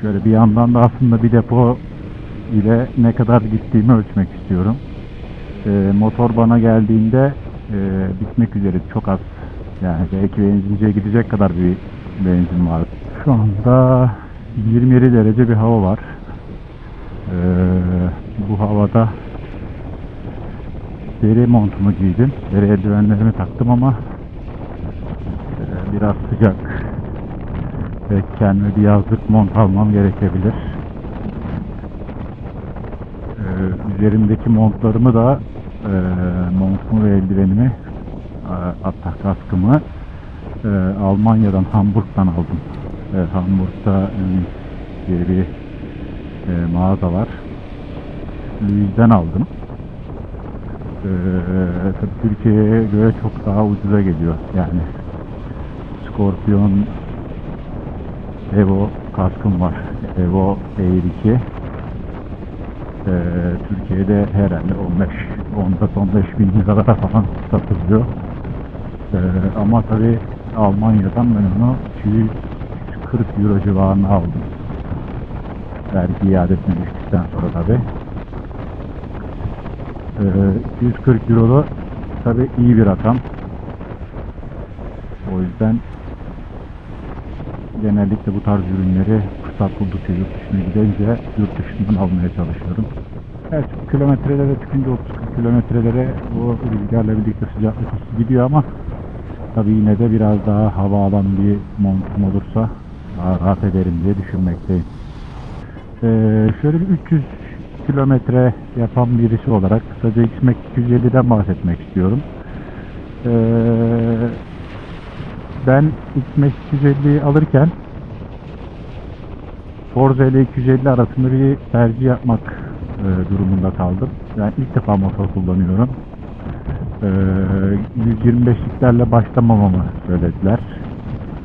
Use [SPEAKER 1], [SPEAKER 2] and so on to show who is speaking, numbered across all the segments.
[SPEAKER 1] Şöyle bir yandan da aslında bir depo ile ne kadar gittiğimi ölçmek istiyorum. Ee, motor bana geldiğinde e, bitmek üzere çok az. Yani belki benzinciye gidecek kadar bir benzin var. Şu anda 27 derece bir hava var. Ee, bu havada deri montumu giydim. Deri eldivenlerimi taktım ama e, biraz sıcak. Ve kendime bir yazlık mont almam gerekebilir. Ee, üzerimdeki montlarımı da e, montumu ve eldivenimi e, hatta kaskımı e, Almanya'dan Hamburg'dan aldım. E, Hamburg'da e, diye bir e, mağaza var. Louis'den aldım. E, Türkiye'ye göre çok daha ucuza geliyor. Yani Scorpion Evo kaskım var. Evo Air 2. Ee, Türkiye'de herhalde 15 14-15 bin liralara falan satılıyor. Ee, ama tabi Almanya'dan ben onu 240 euro civarına aldım. Vergi iadesine düştükten sonra tabi. Ee, 240 euro da tabi iyi bir rakam. O yüzden genellikle bu tarz ürünleri fırsat buldukça yurt dışına gidince yurt dışından almaya çalışıyorum. Evet kilometrelere çıkınca 30 kilometrelere bu rüzgarla birlikte sıcaklık gidiyor ama tabii yine de biraz daha hava alan bir montum olursa daha rahat ederim diye düşünmekteyim. Ee, şöyle bir 300 kilometre yapan birisi olarak kısaca XMAX 250'den bahsetmek istiyorum. Ee, ben XMAX 250'yi alırken Forza ile 250 arasında bir tercih yapmak e, durumunda kaldım. Yani ilk defa motor kullanıyorum. E, 125'liklerle başlamamamı söylediler.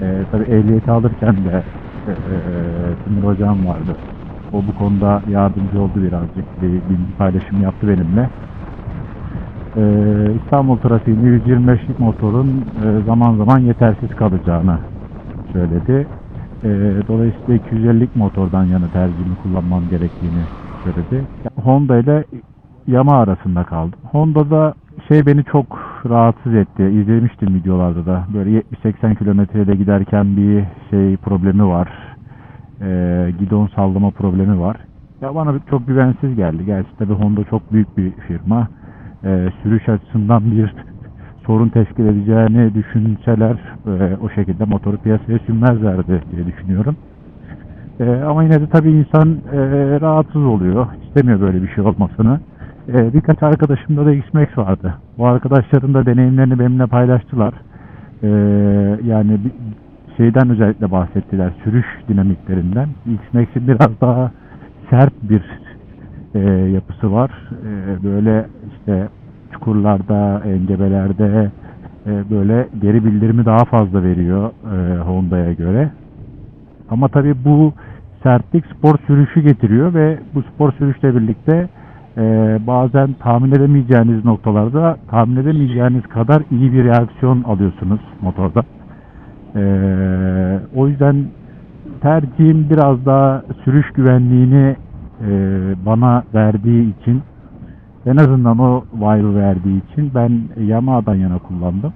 [SPEAKER 1] E, tabii ehliyeti alırken de e, e, Timur hocam vardı. O bu konuda yardımcı oldu birazcık. Bir bilgi paylaşımı yaptı benimle. Ee, İstanbul trafiğinde 125'lik motorun e, zaman zaman yetersiz kalacağını söyledi. Ee, dolayısıyla 250'lik motordan yana tercihimi kullanmam gerektiğini söyledi. Honda ile Yamaha arasında kaldım. Honda'da şey beni çok rahatsız etti. İzlemiştim videolarda da. Böyle 70-80 kilometrede giderken bir şey problemi var. Ee, gidon sallama problemi var. Ya bana çok güvensiz geldi. Gerçi tabii Honda çok büyük bir firma e, sürüş açısından bir sorun teşkil edeceğini düşünseler e, o şekilde motoru piyasaya sürmezlerdi diye düşünüyorum. E, ama yine de tabii insan e, rahatsız oluyor. İstemiyor böyle bir şey olmasını. E, birkaç arkadaşımda da X-Max vardı. Bu arkadaşların da deneyimlerini benimle paylaştılar. E, yani bir şeyden özellikle bahsettiler. Sürüş dinamiklerinden. X-Max'in biraz daha sert bir e, yapısı var. E, böyle işte çukurlarda, engebelerde e, böyle geri bildirimi daha fazla veriyor e, Honda'ya göre. Ama tabii bu sertlik spor sürüşü getiriyor ve bu spor sürüşle birlikte e, bazen tahmin edemeyeceğiniz noktalarda tahmin edemeyeceğiniz kadar iyi bir reaksiyon alıyorsunuz motorda. E, o yüzden tercihim biraz daha sürüş güvenliğini e, bana verdiği için en azından o vibe verdiği için ben Yamaha'dan yana kullandım.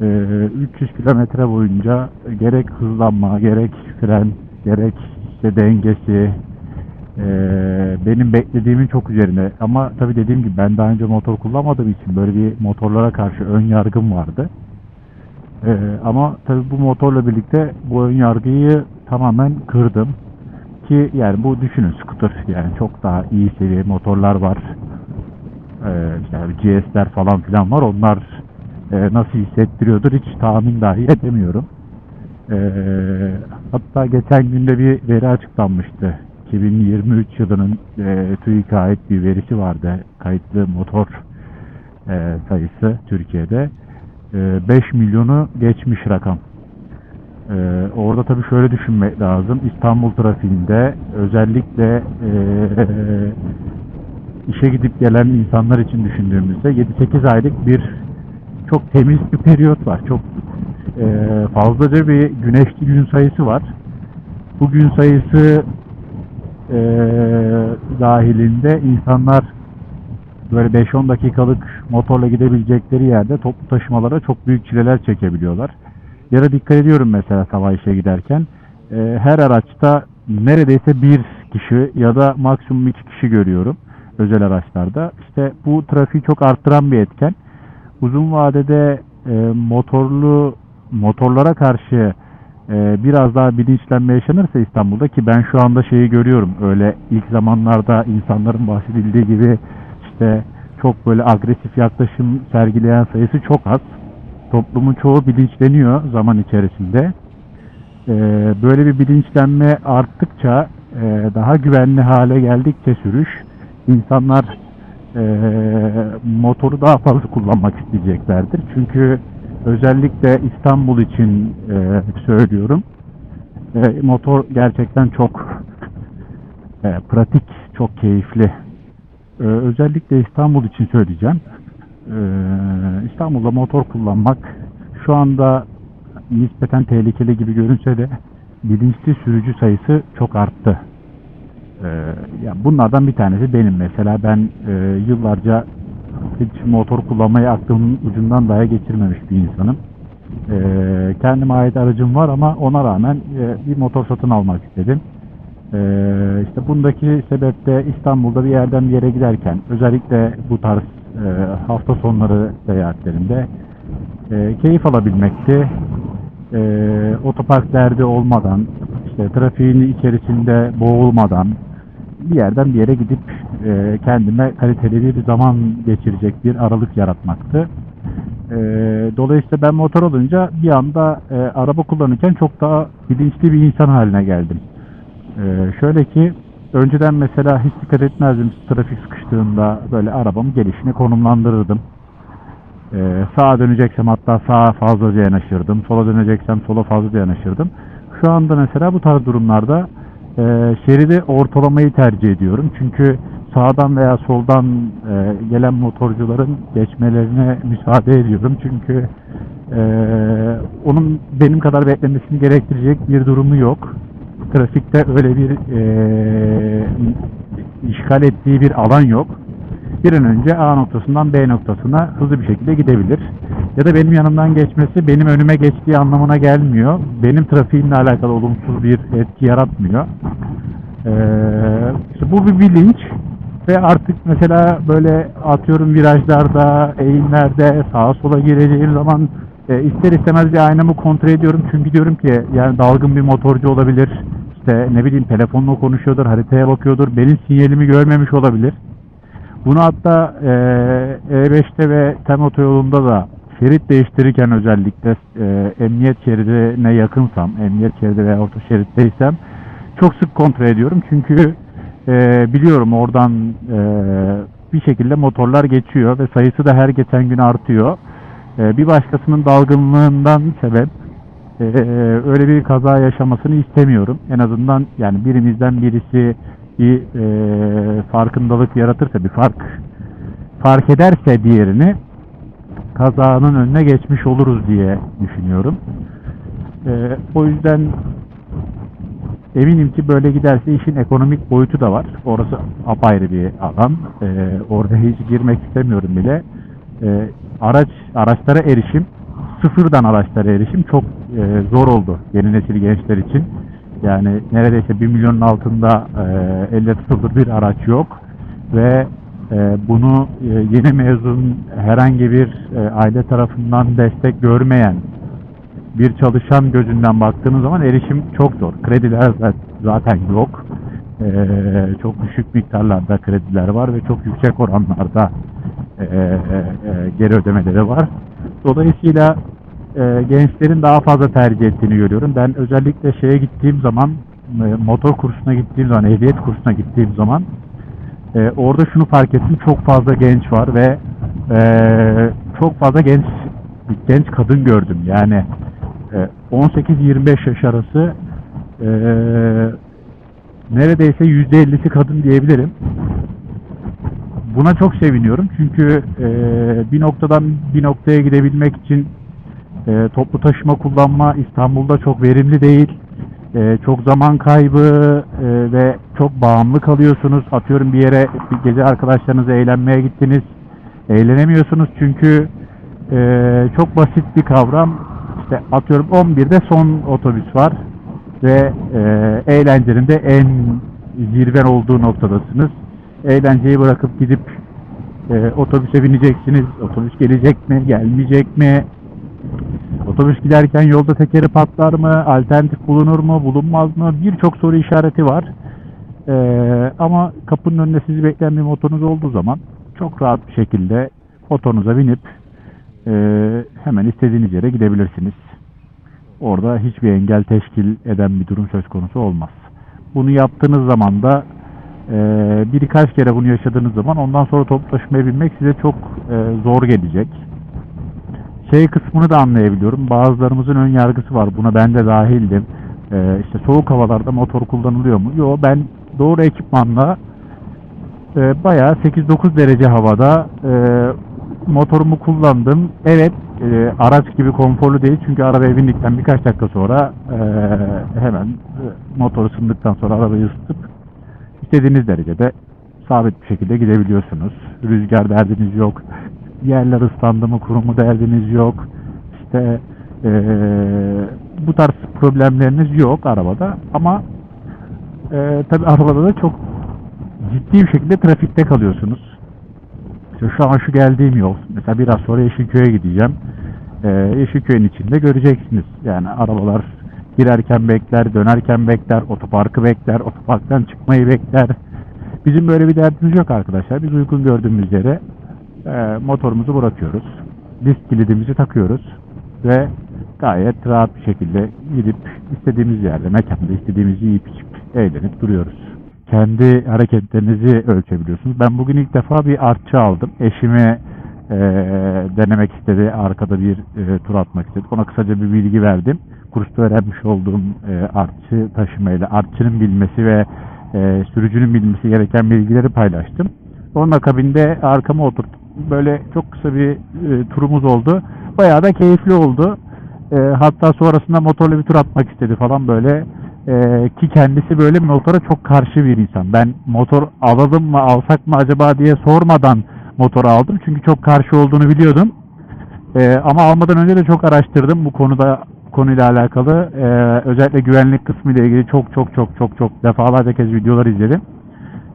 [SPEAKER 1] E, 300 kilometre boyunca gerek hızlanma, gerek fren, gerek işte dengesi e, benim beklediğimin çok üzerine. Ama tabii dediğim gibi ben daha önce motor kullanmadığım için böyle bir motorlara karşı ön yargım vardı. E, ama tabii bu motorla birlikte bu ön yargıyı tamamen kırdım ki yani bu düşünün scooter yani çok daha iyi seviye motorlar var. Ee, işte GS'ler falan filan var. Onlar e, nasıl hissettiriyordur hiç tahmin dahi edemiyorum. Ee, hatta geçen günde bir veri açıklanmıştı. 2023 yılının e, TÜİK'e ait bir verisi vardı. Kayıtlı motor e, sayısı Türkiye'de. E, 5 milyonu geçmiş rakam. Ee, orada tabii şöyle düşünmek lazım. İstanbul trafiğinde özellikle e, işe gidip gelen insanlar için düşündüğümüzde 7-8 aylık bir çok temiz bir periyot var. Çok e, fazlaca bir güneşli gün sayısı var. Bu bugün sayısı e, dahilinde insanlar böyle 5-10 dakikalık motorla gidebilecekleri yerde toplu taşımalara çok büyük çileler çekebiliyorlar. Ya da dikkat ediyorum mesela sabah işe giderken e, her araçta neredeyse bir kişi ya da maksimum iki kişi görüyorum özel araçlarda. İşte bu trafiği çok arttıran bir etken. Uzun vadede e, motorlu motorlara karşı e, biraz daha bilinçlenme yaşanırsa İstanbul'da ki ben şu anda şeyi görüyorum. Öyle ilk zamanlarda insanların bahsedildiği gibi işte çok böyle agresif yaklaşım sergileyen sayısı çok az. Toplumun çoğu bilinçleniyor zaman içerisinde. E, böyle bir bilinçlenme arttıkça e, daha güvenli hale geldikçe sürüş insanlar e, motoru daha fazla kullanmak isteyeceklerdir. Çünkü özellikle İstanbul için e, söylüyorum. Motor gerçekten çok pratik, çok keyifli. E, özellikle İstanbul için söyleyeceğim. E, İstanbul'da motor kullanmak şu anda nispeten tehlikeli gibi görünse de bilinçli sürücü sayısı çok arttı. Ee, ya bunlardan bir tanesi benim mesela. Ben e, yıllarca hiç motor kullanmayı aklımın ucundan dahi geçirmemiş bir insanım. Ee, kendime ait aracım var ama ona rağmen e, bir motor satın almak istedim. Ee, işte bundaki sebep de İstanbul'da bir yerden bir yere giderken özellikle bu tarz e, hafta sonları seyahatlerinde e, keyif alabilmekti. E, otopark derdi olmadan, işte trafiğin içerisinde boğulmadan bir yerden bir yere gidip e, kendime kaliteli bir zaman geçirecek bir aralık yaratmaktı. E, dolayısıyla ben motor alınca bir anda e, araba kullanırken çok daha bilinçli bir insan haline geldim. E, şöyle ki önceden mesela hiç dikkat etmezdim trafik sıkıştığında böyle arabamın gelişini konumlandırırdım. Ee, sağa döneceksem hatta sağa fazlaca yanaşırdım. Sola döneceksem sola fazlaca yanaşırdım. Şu anda mesela bu tarz durumlarda e, şeridi ortalamayı tercih ediyorum. Çünkü sağdan veya soldan e, gelen motorcuların geçmelerine müsaade ediyorum. Çünkü e, onun benim kadar beklemesini gerektirecek bir durumu yok. Trafikte öyle bir e, işgal ettiği bir alan yok bir an önce A noktasından B noktasına hızlı bir şekilde gidebilir. Ya da benim yanımdan geçmesi benim önüme geçtiği anlamına gelmiyor. Benim trafiğimle alakalı olumsuz bir etki yaratmıyor. Ee, işte bu bir bilinç ve artık mesela böyle atıyorum virajlarda, eğimlerde sağa sola gireceğim zaman e, ister istemez bir aynamı kontrol ediyorum. Çünkü diyorum ki yani dalgın bir motorcu olabilir. İşte ne bileyim telefonla konuşuyordur, haritaya bakıyordur. Benim sinyalimi görmemiş olabilir. Bunu hatta e, E5'te ve TEM otoyolunda da şerit değiştirirken özellikle e, emniyet şeridine yakınsam, emniyet şeridi veya orta şeritteysem çok sık kontrol ediyorum. Çünkü e, biliyorum oradan e, bir şekilde motorlar geçiyor ve sayısı da her geçen gün artıyor. E, bir başkasının dalgınlığından sebep e, öyle bir kaza yaşamasını istemiyorum. En azından yani birimizden birisi bir e, farkındalık yaratırsa, bir fark fark ederse diğerini kazanın önüne geçmiş oluruz diye düşünüyorum. O yüzden eminim ki böyle giderse işin ekonomik boyutu da var. Orası apayrı bir alan. Orada hiç girmek istemiyorum bile. Araç araçlara erişim, sıfırdan araçlara erişim çok e, zor oldu yeni nesil gençler için. Yani neredeyse 1 milyonun altında e, elle tutulur bir araç yok ve e, bunu e, yeni mezun herhangi bir e, aile tarafından destek görmeyen bir çalışan gözünden baktığınız zaman erişim çok zor. Krediler zaten yok. E, çok düşük miktarlarda krediler var ve çok yüksek oranlarda e, e, e, geri ödemeleri var. Dolayısıyla e, gençlerin daha fazla tercih ettiğini görüyorum. Ben özellikle şeye gittiğim zaman motor kursuna gittiğim zaman, ehliyet kursuna gittiğim zaman orada şunu fark ettim. Çok fazla genç var ve çok fazla genç genç kadın gördüm. Yani e, 18-25 yaş arası neredeyse %50'si kadın diyebilirim. Buna çok seviniyorum çünkü e, bir noktadan bir noktaya gidebilmek için e, toplu taşıma kullanma İstanbul'da çok verimli değil. e, çok zaman kaybı e, ve çok bağımlı kalıyorsunuz. Atıyorum bir yere bir gece arkadaşlarınızla eğlenmeye gittiniz. Eğlenemiyorsunuz çünkü e, çok basit bir kavram. İşte atıyorum 11'de son otobüs var ve e, eğlencenin de en zirven olduğu noktadasınız. Eğlenceyi bırakıp gidip e, otobüse bineceksiniz. Otobüs gelecek mi, gelmeyecek mi? Otobüs giderken yolda tekeri patlar mı? Alternatif bulunur mu? Bulunmaz mı? Birçok soru işareti var. Ee, ama kapının önünde sizi bekleyen bir motorunuz olduğu zaman çok rahat bir şekilde motorunuza binip e, hemen istediğiniz yere gidebilirsiniz. Orada hiçbir engel teşkil eden bir durum söz konusu olmaz. Bunu yaptığınız zaman da e, birkaç kere bunu yaşadığınız zaman ondan sonra toplu taşımaya binmek size çok e, zor gelecek şey kısmını da anlayabiliyorum. Bazılarımızın ön yargısı var. Buna ben de dahildim. Ee, işte soğuk havalarda motor kullanılıyor mu? Yok ben doğru ekipmanla e, bayağı 8-9 derece havada e, motorumu kullandım. Evet e, araç gibi konforlu değil çünkü arabaya bindikten birkaç dakika sonra e, hemen e, motor ısındıktan sonra arabayı ısıtıp istediğiniz derecede sabit bir şekilde gidebiliyorsunuz. Rüzgar derdiniz yok. Yerler ıslandı mı kuru mu derdiniz yok. İşte eee, bu tarz problemleriniz yok arabada ama eee tabi arabada da çok ciddi bir şekilde trafikte kalıyorsunuz. İşte şu an şu geldiğim yol. Mesela biraz sonra Yeşilköy'e gideceğim. Eee Yeşilköy'ün içinde göreceksiniz. Yani arabalar girerken bekler, dönerken bekler, otoparkı bekler, otoparktan çıkmayı bekler. Bizim böyle bir derdimiz yok arkadaşlar. Biz uygun gördüğümüz yere e, motorumuzu bırakıyoruz. Disk kilidimizi takıyoruz ve gayet rahat bir şekilde gidip istediğimiz yerde, mekanda istediğimizi yiyip içip eğlenip duruyoruz. Kendi hareketlerinizi ölçebiliyorsunuz. Ben bugün ilk defa bir artçı aldım. Eşime e, denemek istedi. Arkada bir e, tur atmak istedi. Ona kısaca bir bilgi verdim. Kursta öğrenmiş olduğum e, artçı taşımayla, artçının bilmesi ve e, sürücünün bilmesi gereken bilgileri paylaştım. Onun akabinde arkama oturtup böyle çok kısa bir e, turumuz oldu. Bayağı da keyifli oldu. E, hatta sonrasında motorla bir tur atmak istedi falan böyle. E, ki kendisi böyle motora çok karşı bir insan. Ben motor alalım mı alsak mı acaba diye sormadan motoru aldım. Çünkü çok karşı olduğunu biliyordum. E, ama almadan önce de çok araştırdım bu konuda konuyla alakalı. E, özellikle güvenlik kısmı ile ilgili çok çok çok çok çok defalarca kez videolar izledim.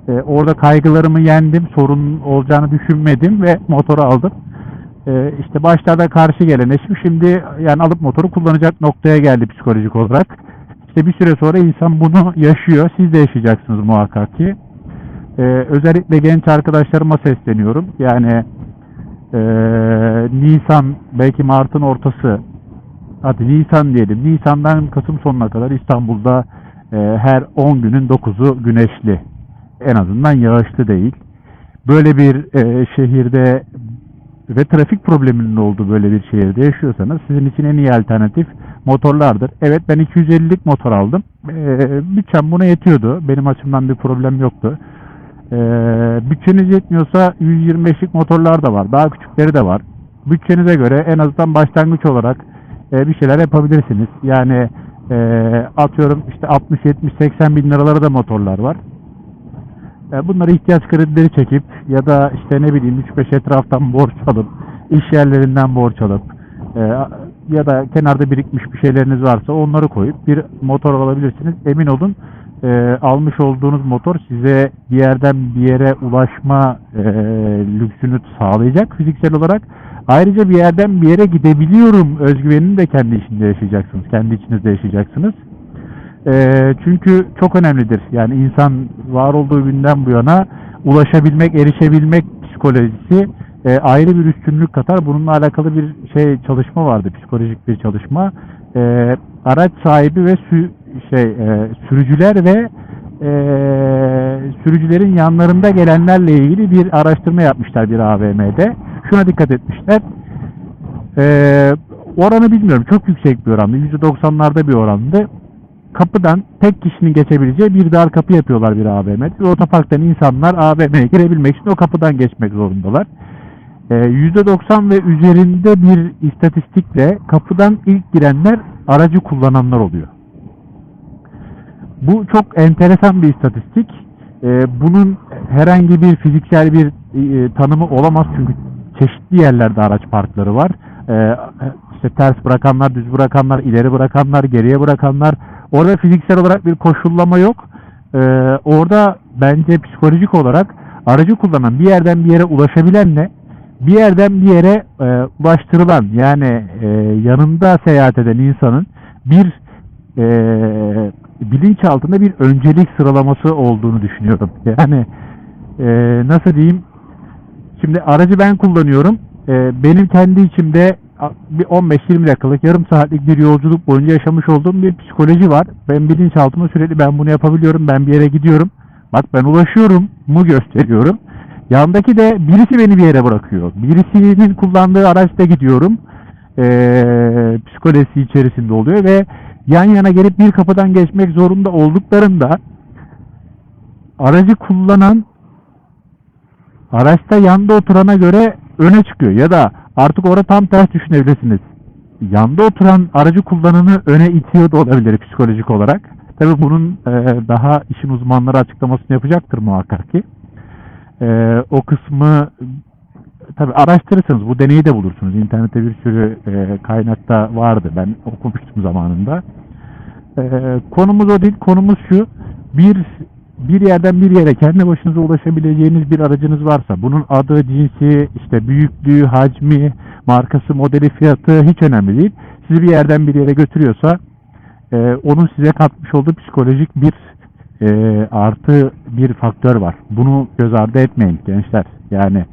[SPEAKER 1] E, orada kaygılarımı yendim. Sorun olacağını düşünmedim ve motoru aldım. E, işte başlarda karşı gelen eşim şimdi yani alıp motoru kullanacak noktaya geldi psikolojik olarak. İşte bir süre sonra insan bunu yaşıyor. Siz de yaşayacaksınız muhakkak ki. E, özellikle genç arkadaşlarıma sesleniyorum. Yani e, Nisan belki Mart'ın ortası hadi Nisan diyelim. Nisan'dan Kasım sonuna kadar İstanbul'da e, her 10 günün 9'u güneşli en azından yağışlı değil. Böyle bir e, şehirde ve trafik probleminin olduğu böyle bir şehirde yaşıyorsanız sizin için en iyi alternatif motorlardır. Evet ben 250'lik motor aldım. E, bütçem buna yetiyordu. Benim açımdan bir problem yoktu. E, bütçeniz yetmiyorsa 125'lik motorlar da var. Daha küçükleri de var. Bütçenize göre en azından başlangıç olarak e, bir şeyler yapabilirsiniz. Yani e, atıyorum işte 60, 70, 80 bin liralara da motorlar var. E, bunları ihtiyaç kredileri çekip ya da işte ne bileyim 3-5 etraftan borç alıp iş yerlerinden borç alıp e, ya da kenarda birikmiş bir şeyleriniz varsa onları koyup bir motor alabilirsiniz. Emin olun almış olduğunuz motor size bir yerden bir yere ulaşma lüksünü sağlayacak fiziksel olarak. Ayrıca bir yerden bir yere gidebiliyorum özgüvenini de kendi içinde yaşayacaksınız. Kendi içinizde yaşayacaksınız. E, çünkü çok önemlidir. Yani insan var olduğu günden bu yana ulaşabilmek, erişebilmek psikolojisi e, ayrı bir üstünlük katar. Bununla alakalı bir şey çalışma vardı, psikolojik bir çalışma. E, araç sahibi ve sü, şey e, sürücüler ve e, sürücülerin yanlarında gelenlerle ilgili bir araştırma yapmışlar bir AVM'de. Şuna dikkat etmişler. E, oranı bilmiyorum. Çok yüksek bir orandı. %90'larda bir orandı kapıdan tek kişinin geçebileceği bir dar kapı yapıyorlar bir AVM'de. Ve otoparktan insanlar AVM'ye girebilmek için o kapıdan geçmek zorundalar. Ee, %90 ve üzerinde bir istatistikle kapıdan ilk girenler aracı kullananlar oluyor. Bu çok enteresan bir istatistik. Ee, bunun herhangi bir fiziksel bir e, tanımı olamaz çünkü çeşitli yerlerde araç parkları var. Ee, işte ters bırakanlar, düz bırakanlar, ileri bırakanlar, geriye bırakanlar. Orada fiziksel olarak bir koşullama yok. Ee, orada bence psikolojik olarak aracı kullanan bir yerden bir yere ulaşabilenle bir yerden bir yere e, ulaştırılan yani e, yanında seyahat eden insanın bir e, bilinç altında bir öncelik sıralaması olduğunu düşünüyorum. Yani e, nasıl diyeyim? Şimdi aracı ben kullanıyorum. E, benim kendi içimde bir 15-20 dakikalık, yarım saatlik bir yolculuk boyunca yaşamış olduğum bir psikoloji var. Ben bilinçaltıma sürekli ben bunu yapabiliyorum, ben bir yere gidiyorum. Bak ben ulaşıyorum mu gösteriyorum. Yandaki de birisi beni bir yere bırakıyor. Birisinin kullandığı araçta gidiyorum. Ee, psikolojisi içerisinde oluyor ve yan yana gelip bir kapıdan geçmek zorunda olduklarında aracı kullanan araçta yanda oturana göre öne çıkıyor ya da artık orada tam ters düşünebilirsiniz. Yanda oturan aracı kullananı öne itiyor da olabilir psikolojik olarak. Tabi bunun e, daha işin uzmanları açıklamasını yapacaktır muhakkak ki. E, o kısmı tabi araştırırsınız bu deneyi de bulursunuz. İnternette bir sürü e, kaynakta vardı. Ben okumuştum zamanında. E, konumuz o değil. Konumuz şu. Bir bir yerden bir yere kendi başınıza ulaşabileceğiniz bir aracınız varsa bunun adı, cinsi, işte büyüklüğü, hacmi, markası, modeli, fiyatı hiç önemli değil. Sizi bir yerden bir yere götürüyorsa e, onun size katmış olduğu psikolojik bir e, artı bir faktör var. Bunu göz ardı etmeyin gençler. Yani